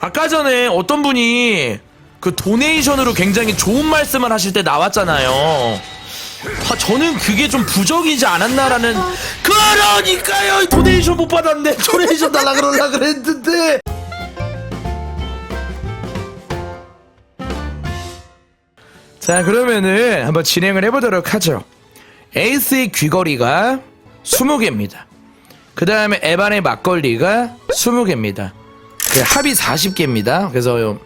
아까 전에 어떤 분이 그 도네이션으로 굉장히 좋은 말씀을 하실 때 나왔잖아요. 아, 저는 그게 좀 부적이지 않았나라는 그러니까요! 도네이션 못 받았는데 도네이션 달라 그러려 그랬는데. 자 그러면은 한번 진행을 해보도록 하죠. 에이스의 귀걸이가 20개입니다. 그 다음에 에반의 막걸리가 20개입니다 그 합이 40개입니다 그래서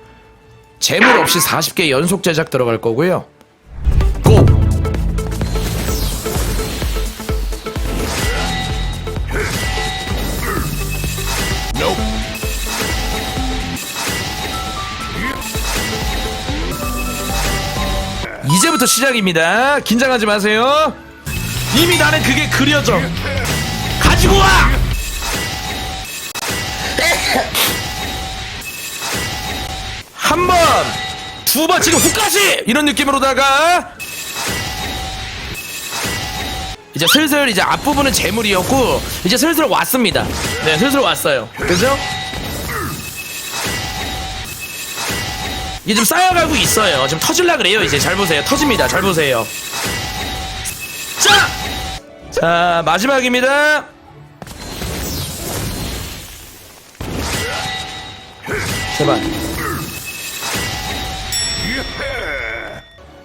재물 없이 40개 연속 제작 들어갈 거고요 고! 이제부터 시작입니다. 긴장하지 마세요. 이미 나는 그게 그려져. 가지고 와! 한 번, 두 번, 지금 후까지! 이런 느낌으로다가 이제 슬슬 이제 앞부분은 재물이었고 이제 슬슬 왔습니다. 네, 슬슬 왔어요. 그죠? 이게 좀 쌓여가고 있어요. 지금 터질라 그래요. 이제 잘 보세요. 터집니다. 잘 보세요. 자, 자 마지막입니다. 제발.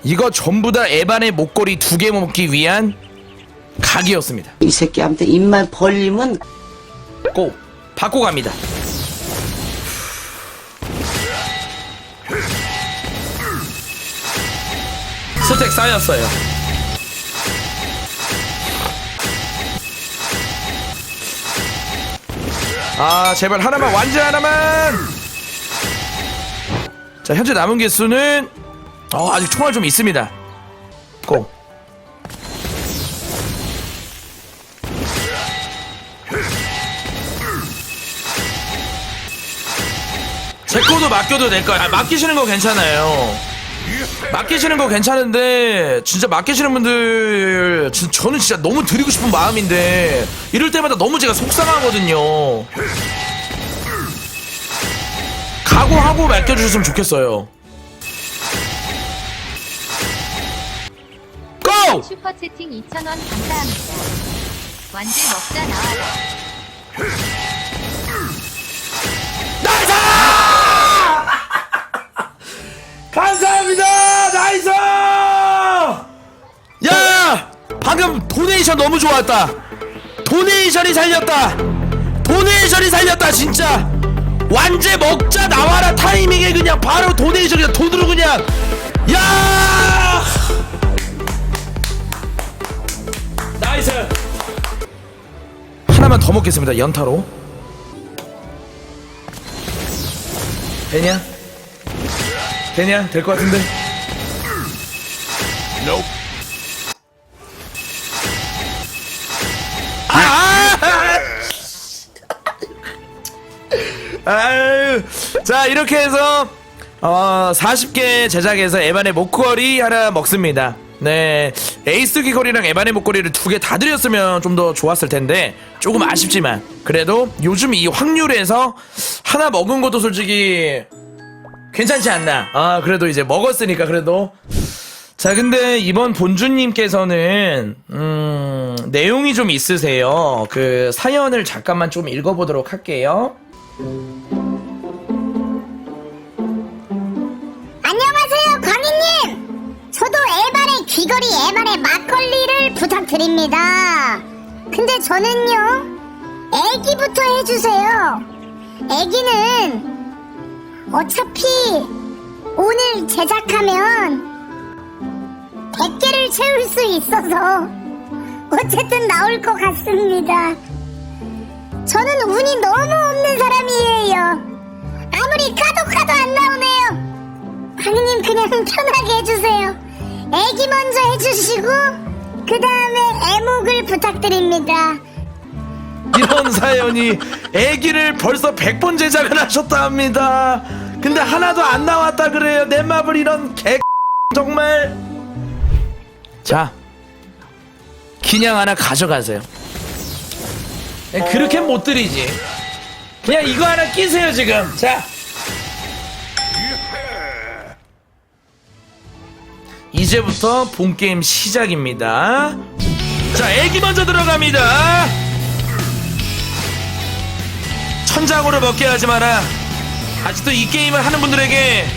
이거 전부 다 에반의 목걸이 두 개 먹기 위한 각이었습니다. 이 새끼한테 입만 벌리면 고 받고 갑니다. 스택 쌓였어요. 아 제발 하나만 완전 하나만. 자 현재 남은 개수는 어, 아직 총알 좀 있습니다. 고. 제 거도 맡겨도 될 거야. 아, 맡기시는 거 괜찮아요. 맡기시는 거 괜찮은데 진짜 맡기시는 분들 진- 저는 진짜 너무 드리고 싶은 마음인데 이럴 때마다 너무 제가 속상하거든요. 각오하고 맡겨주셨으면 좋겠어요. 고! 슈퍼 채팅 2,000원 감사합니다. 완전 먹자 나와라. 나이스! 감사합니다! 나이스! 야! 방금 도네이션 너무 좋았다. 도네이션이 살렸다. 도네이션이 살렸다, 진짜. 완제 먹자 나와라 타이밍에 그냥 바로 도네이션 그냥 돈으로 그냥. 야! 나이스! 하나만 더 먹겠습니다, 연타로. 되냐? 되냐? 될 것 같은데? 아! 아유, 자 이렇게 해서 어 40개 제작해서 에반의 목걸이 하나 먹습니다. 네, 에이스 귀걸이랑 에반의 목걸이를 두 개 다 드렸으면 좀 더 좋았을 텐데 조금 아쉽지만 그래도 요즘 이 확률에서 하나 먹은 것도 솔직히 괜찮지 않나. 아 그래도 이제 먹었으니까 그래도 자, 근데 이번 본주님께서는 음, 내용이 좀 있으세요. 그 사연을 잠깐만 좀 읽어보도록 할게요. 드립니다. 근데 저는요, 애기부터 해주세요. 애기는 어차피 오늘 제작하면 100개를 채울 수 있어서 어쨌든 나올 것 같습니다. 저는 운이 너무 없는 사람이에요. 아무리 까도 까도 안 나오네요. 광희님 그냥 편하게 해주세요. 애기 먼저 해주시고 그 다음에 애목을 부탁드립니다. 이런 사연이 애기를 벌써 100번 제작을 하셨다 합니다. 근데 하나도 안 나왔다 그래요. 내 맘을 이런 개 정말. 자, 그냥 하나 가져가세요. 그냥 그렇게 못 드리지. 그냥 이거 하나 끼세요 지금. 자, 이제부터 본 게임 시작입니다. 자, 애기 먼저 들어갑니다. 천장으로 먹게 하지 마라. 아직도 이 게임을 하는 분들에게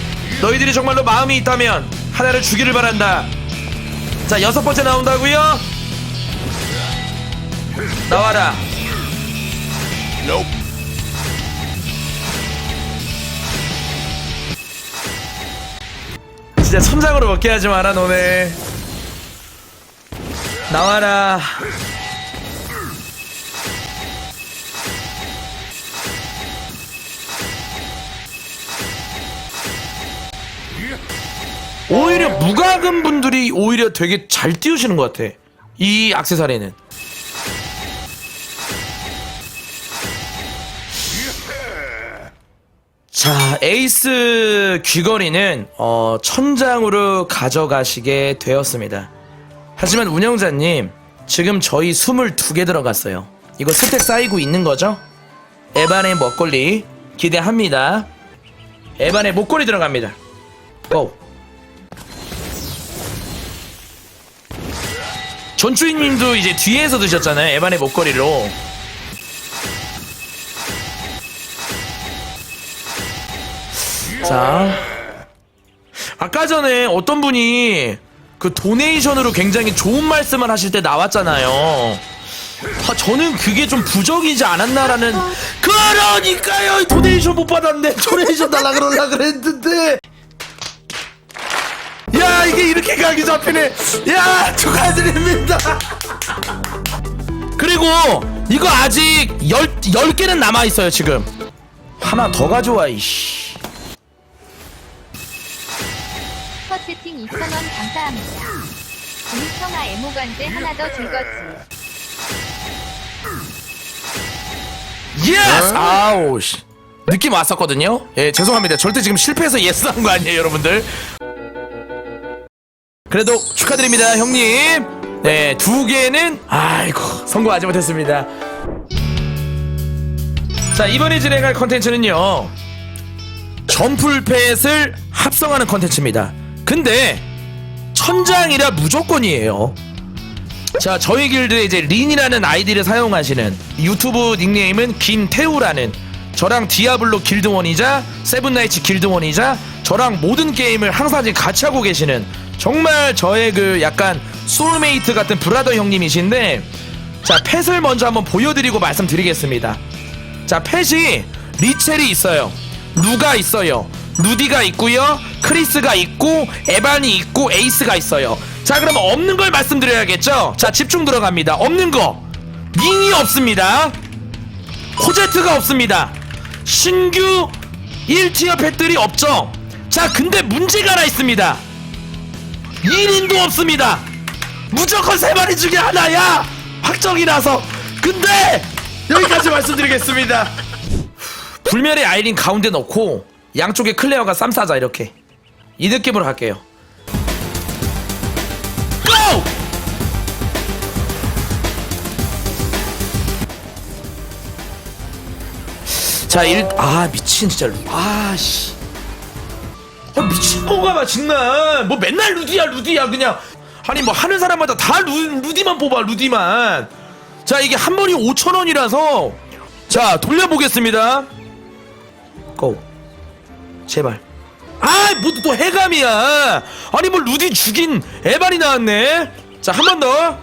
너희들이 정말로 마음이 있다면 하나를 주기를 바란다. 자, 여섯 번째 나온다고요? 나와라. 진짜 천장으로 먹게 하지 마라 너네. 나와라. 오히려 무과금 분들이 오히려 되게 잘 띄우시는 것 같아. 이 악세사리는. 자, 에이스 귀걸이는 어, 천장으로 가져가시게 되었습니다. 하지만 운영자님, 지금 저희 22개 들어갔어요. 이거 스택 쌓이고 있는 거죠? 에반의 먹걸리 기대합니다. 에반의 목걸이 들어갑니다. 고! 전주인님도 이제 뒤에서 드셨잖아요. 에반의 목걸이로. 자. 아까 전에 어떤 분이 그 도네이션으로 굉장히 좋은 말씀을 하실 때 나왔잖아요. 아, 저는 그게 좀 부적이지 않았나라는. 그러니까요! 도네이션 못 받았네! 도네이션 달라 그러려 그랬는데! 야, 이게 이렇게 각이 잡히네! 야, 축하드립니다! 그리고 이거 아직 열, 10개는 남아있어요, 지금. 하나 더 가져와, 이씨. 채팅 2,000원 감사합니다. 금청아 애모관제 하나 더 즐거지. 예스! 아우, 씨. 느낌 왔었거든요? 예, 죄송합니다. 절대 지금 실패해서 예스 한 거 아니에요, 여러분들. 그래도 축하드립니다, 형님. 네, 두 개는, 아이고, 성공하지 못했습니다. 자, 이번에 진행할 컨텐츠는요. 점풀펫을 합성하는 컨텐츠입니다. 근데, 천장이라 무조건이에요. 자, 저희 길드에 이제 린이라는 아이디를 사용하시는 유튜브 닉네임은 김태우라는 저랑 디아블로 길드원이자 세븐나이츠 길드원이자 저랑 모든 게임을 항상 같이 하고 계시는 정말 저의 그 약간 소울메이트 같은 브라더 형님이신데 자, 펫을 먼저 한번 보여드리고 말씀드리겠습니다. 자, 펫이 리첼이 있어요. 루가 있어요. 루디가 있고요. 크리스가 있고 에반이 있고 에이스가 있어요. 자, 그럼 없는 걸 말씀드려야겠죠? 자, 집중 들어갑니다. 없는 거. 링이 없습니다. 코제트가 없습니다. 신규 1티어 펫들이 없죠? 자, 근데 문제가 하나 있습니다. 1인도 없습니다. 무조건 세 마리 중에 하나야. 확정이라서. 근데 여기까지 말씀드리겠습니다. 불멸의 아이린 가운데 넣고 양쪽에 클레어가 쌈싸자 이렇게 이 느낌으로 할게요. 고! 자, 일, 아, 미친, 진짜. 루- 아, 씨. 아, 미친 건가 봐, 정말. 뭐 맨날 루디야, 루디야, 그냥. 아니, 뭐 하는 사람마다 다 루, 루디만 뽑아, 루디만. 자, 이게 한 번이 5천원이라서. 자, 돌려보겠습니다. 고. 제발. 아, 뭐또 해감이야. 아니, 뭐 루디 죽인 에반이 나왔네. 자, 한 번 더.